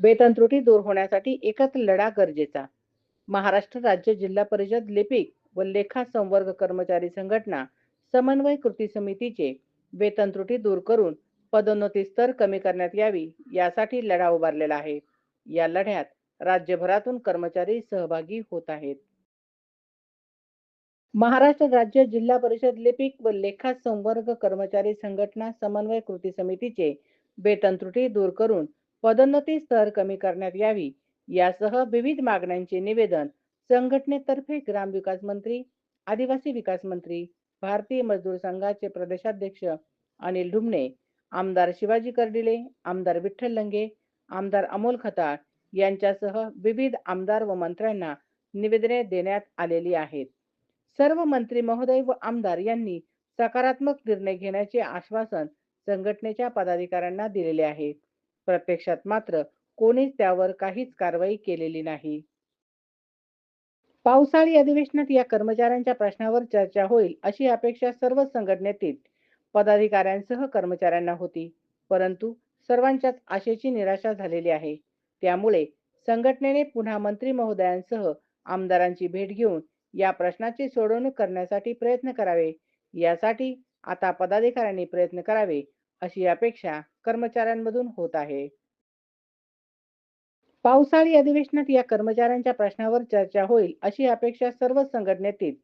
वेतन त्रुटी दूर होण्यासाठी एकत्र लढा गरजेचा. महाराष्ट्र राज्य जिल्हा परिषद लिपिक व लेखा संवर्ग कर्मचारी संघटना समन्वय कृती समितीचे वेतन त्रुटी दूर करून पदोन्नती स्तर कमी करण्यात यावी यासाठी लढा उभारलेला आहे. या लढ्यात राज्यभरातून कर्मचारी सहभागी होत आहेत. महाराष्ट्र राज्य जिल्हा परिषद लिपिक व लेखा संवर्ग कर्मचारी संघटना समन्वय कृती समितीचे वेतन त्रुटी दूर करून पदोन्नती स्तर कमी करण्यात यावी यासह विविध मागण्यांचे निवेदन संघटनेतर्फे ग्रामविकास मंत्री आदिवासी विकास मंत्री भारतीय मजदूर संघाचे प्रदेशाध्यक्ष अनिल ढुमणे आमदार शिवाजी कर्डिले आमदार विठ्ठल लंगे आमदार अमोल खताळ यांच्यासह विविध आमदार व मंत्र्यांना निवेदने देण्यात आलेली आहेत. सर्व मंत्री महोदय व आमदार यांनी सकारात्मक निर्णय घेण्याचे आश्वासन संघटनेच्या पदाधिकाऱ्यांना दिलेले आहे. प्रत्यक्षात मात्र कोणीच त्यावर काहीच कारवाई केलेली नाही. पावसाळी अधिवेशनात या कर्मचाऱ्यांच्या प्रश्नावर चर्चा होईल अशी अपेक्षा सर्व संघटनेतील पदाधिकाऱ्यांसह कर्मचाऱ्यांना होती. परंतु सर्वांच्याच आशेची निराशा झालेली आहे. त्यामुळे संघटनेने पुन्हा मंत्री महोदयांसह आमदारांची भेट घेऊन या प्रश्नाची सोडवणूक करण्यासाठी प्रयत्न करावे. यासाठी आता पदाधिकाऱ्यांनी प्रयत्न करावे अशी अपेक्षा कर्मचाऱ्यांमधून होत आहे. पावसाळी अधिवेशनात या कर्मचाऱ्यांच्या प्रश्नावर चर्चा होईल अशी अपेक्षा सर्व संघटनेतील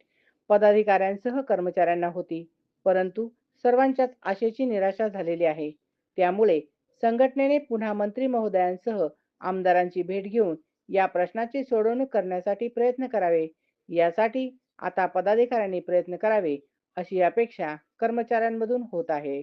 पदाधिकाऱ्यांसह कर्मचाऱ्यांना होती. परंतु सर्वांच्याच आशेची निराशा झालेली आहे. त्यामुळे संघटनेने पुन्हा मंत्री महोदयांसह आमदारांची भेट घेऊन या प्रश्नाची सोडवणूक करण्यासाठी प्रयत्न करावे. यासाठी आता पदाधिकाऱ्यांनी प्रयत्न करावे अशी अपेक्षा कर्मचाऱ्यांमधून होत आहे.